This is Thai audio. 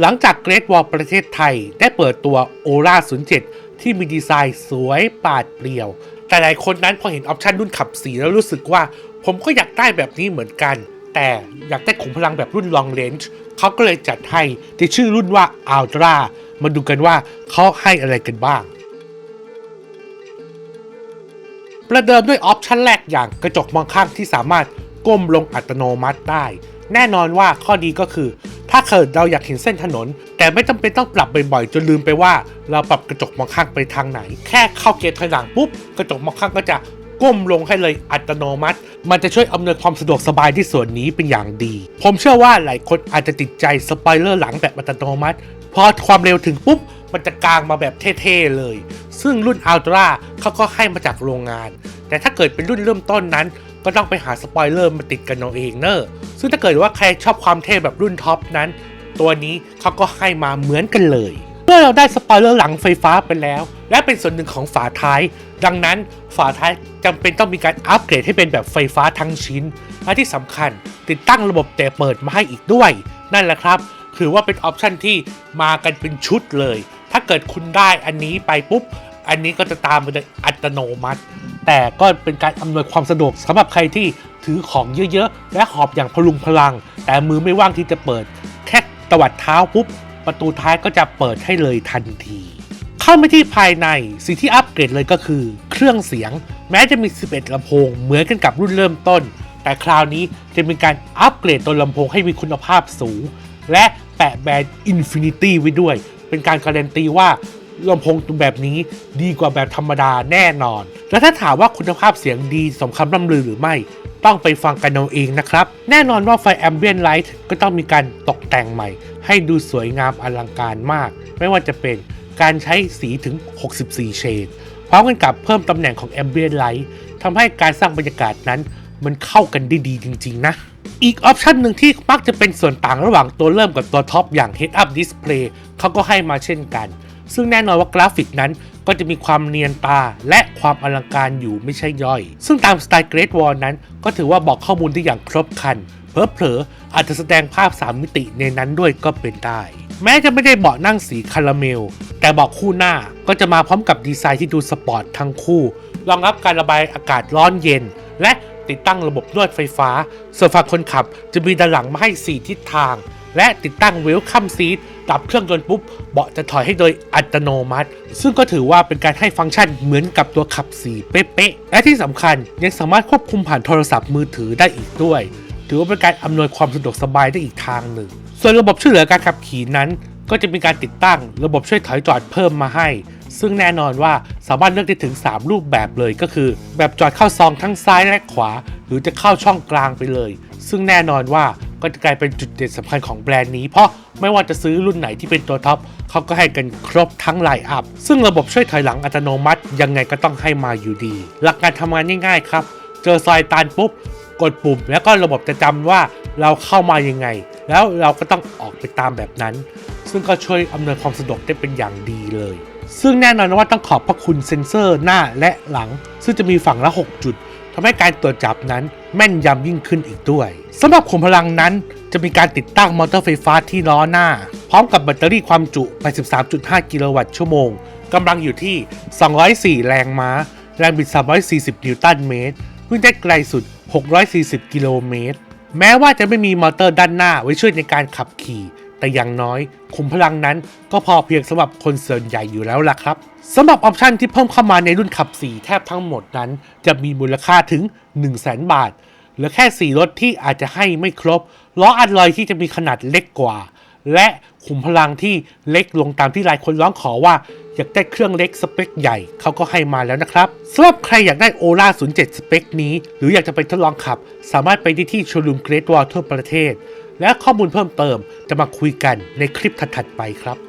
หลังจากเกร t วอลประเทศไทยได้เปิดตัวโอรา07 ที่มีดีไซน์สวยปาดเปลี่ยว แต่หลายคนนั้นพอเห็นออปชันรุ่นขับสีแล้วรู้สึกว่า ผมก็อยากได้แบบนี้เหมือนกัน แต่อยากได้ขุมพลังแบบรุ่น long range เขาก็เลยจัดให้ที่ชื่อรุ่นว่า Ultra มาดูกันว่าเขาให้อะไรกันบ้าง ประเดิมด้วยออปชันแรกอย่างกระจกมองข้างที่สามารถก้มลงอัตโนมัติได้ แน่นอนว่าข้อดีก็คือ ถ้าเกิดเราอยากเห็นเส้นถนน แต่ไม่จำเป็นต้องปรับบ่อยๆจนลืมไปว่า เราปรับกระจกมองข้างไปทางไหน แค่เข้าเกียร์ถอยหลังปุ๊บกระจกมองข้างก็จะก้มลงให้เลยอัตโนมัติ มันจะช่วยอำนวยความสะดวกสบายที่ส่วนนี้เป็นอย่างดี ผมเชื่อว่าหลายคนอาจจะติดใจสปอยเลอร์หลังแบบอัตโนมัติพอความเร็วถึงปุ๊บ มันจะกลางมาแบบเท่ๆเลย ซึ่งรุ่น Ultra เขาก็ให้มาจากโรงงาน แต่ถ้าเกิดเป็นรุ่นเริ่มต้นนั้น ก็ต้องไปหาสปอยเลอร์มาติดกันเอาเองเนอะซึ่งถ้าเกิดว่าใครชอบความเท่แบบรุ่นท็อปนั้น ตัวนี้เขาก็ให้มาเหมือนกันเลย เมื่อเราได้สปอยเลอร์หลังไฟฟ้าไปแล้ว และเป็นส่วนหนึ่งของฝาท้าย ดังนั้นฝาท้ายจำเป็นต้องมีการอัปเกรดให้เป็นแบบไฟฟ้าทั้งชิ้น และที่สำคัญติดตั้งระบบแต่เปิดมาให้อีกด้วย นั่นแหละครับถือว่าเป็นออปชันที่มากันเป็นชุดเลย ถ้าเกิดคุณได้อันนี้ไปปุ๊บ อันนี้ก็จะตามมาโดยอัตโนมัติ แต่ก็เป็นการอำนวยความสะดวกสำหรับใครที่ถือของเยอะๆ และหอบอย่างพลุงพลัง แต่มือไม่ว่างที่จะเปิด แค่ตวัดเท้าปุ๊บ ประตูท้ายก็จะเปิดให้เลยทันที เข้าไปที่ภายในสิ่งที่อัปเกรดเลยก็คือ เครื่องเสียง แม้จะมี 11ลำโพงเหมือนกันกับรุ่นเริ่มต้น แต่คราวนี้จะเป็นการอัปเกรดตัวลำโพงให้มีคุณภาพสูง และแปะแบรนด์ Infinity ไว้ด้วย เป็นการการันตีว่า ลำโพงแบบนี้ดีกว่าแบบธรรมดาแน่นอน และถ้าถามว่าคุณภาพเสียงดีสมคำร่ำลือหรือไม่ ต้องไปฟังกันเอาเองนะครับ แน่นอนว่าไฟ Ambient Light ก็ต้องมีการตกแต่งใหม่ ให้ดูสวยงามอลังการมาก ไม่ว่าจะเป็นการใช้สีถึง 64 เฉดพร้อมกันกับเพิ่มตำแหน่งของ Ambient Light ทำให้การสร้างบรรยากาศนั้น มันเข้ากันได้ดีจริง ๆ นะอีกออปชันหนึ่งที่มักจะเป็นส่วนต่างระหว่างตัวเริ่มกับตัวท็อปอย่าง Head Up Display เขาก็ให้มาเช่นกัน ซึ่งแน่นอนว่ากราฟิกนั้นก็จะมีความเนียนตาและความอลังการอยู่ไม่ใช่ย่อย ซึ่งตามสไตล์ Great Wall นั้น ก็ถือว่าบอกข้อมูลได้อย่างครบครัน เพลอๆอาจจะแสดงภาพ 3 มิติในนั้นด้วยก็เป็นได้ แม้จะไม่ได้เบาะนั่งสีคาราเมล แต่เบาะคู่หน้าก็จะมาพร้อมกับดีไซน์ที่ดูสปอร์ตทั้งคู่ รองรับการระบายอากาศร้อนเย็น และติดตั้งระบบนวดไฟฟ้า ส่วนฝั่งคนขับจะมีด้านหลังมาให้ 4 ทิศทาง และติดตั้งเวลคัมซีทดับเครื่องยนต์ปุ๊บเบาะจะถอยให้โดยอัตโนมัติ ซึ่งก็ถือว่าเป็นการให้ฟังก์ชันเหมือนกับตัวขับสีเป๊ะๆและที่สำคัญยังสามารถควบคุมผ่านโทรศัพท์มือถือได้อีกด้วย ถือว่าเป็นการอำนวยความสะดวกสบายได้อีกทางหนึ่ง ส่วนระบบช่วยเหลือการขับขี่นั้น ก็จะมีการติดตั้งระบบช่วยถอยจอดเพิ่มมาให้ ซึ่งแน่นอนว่าสามารถเลือกได้ถึง 3 รูปแบบเลยก็คือ แบบจอดเข้าซองทั้งซ้ายและขวา หรือจะเข้าช่องกลางไปเลย ซึ่งแน่นอนว่า ก็จะกลายเป็นจุดเด่นสำคัญของแบรนด์นี้ เพราะไม่ว่าจะซื้อรุ่นไหนที่เป็นตัวท็อปเขาก็ให้กันครบทั้งไลน์อัพ ซึ่งระบบช่วยถอยหลังอัตโนมัติยังไงก็ต้องให้มาอยู่ดี หลักการทำงานง่ายๆครับ เจอซอยตันปุ๊บ กดปุ่ม แล้วก็ระบบจะจำว่าเราเข้ามายังไง แล้วเราก็ต้องออกไปตามแบบนั้น ซึ่งก็ช่วยอำนวยความสะดวกได้เป็นอย่างดีเลยซึ่งแน่นอนว่าต้องขอบพระคุณเซ็นเซอร์หน้าและหลัง ซึ่งจะมีฝั่งละ 6 จุด ทำให้การตรวจจับนั้นแม่นยำยิ่งขึ้นอีกด้วยสำหรับขุมพลังนั้นจะมีการติดตั้งมอเตอร์ไฟฟ้าที่ล้อหน้า พร้อมกับแบตเตอรี่ความจุ 83.5 กิโลวัตต์ชั่วโมงกำลังอยู่ที่ 204 แรงม้า แรงบิด 340 นิวตันเมตรวิ่งได้ไกลสุด 640 กิโลเมตร แม้ว่าจะไม่มีมอเตอร์ด้านหน้าไว้ช่วยในการขับขี่ แต่อย่างน้อยขุมพลังนั้นก็พอเพียงสำหรับคนส่วนใหญ่อยู่แล้วล่ะครับสำหรับออปชันที่เพิ่มเข้ามาในรุ่นขับ 4 แทบทั้งหมดนั้น จะมีมูลค่าถึง 1 0 0 0 0แบาทเหลือแค่ 4 รถที่อาจจะให้ไม่ครบล้ออัดลอยที่จะมีขนาดเล็กกว่า และขุมพลังที่เล็กลงตามที่หลายคนร้องขอว่าอยากได้เครื่องเล็กสเปคใหญ่เขาก็ให้มาแล้วนะครับสำหรับใครอยากได้โอล่า07 สเปคนี้ หรืออยากจะไปทดลองขับ สามารถไปได้ที่โชว์รูมเกรทวอลทั่วประเทศ และข้อมูลเพิ่มเติมจะมาคุยกันในคลิปถัดๆไปครับ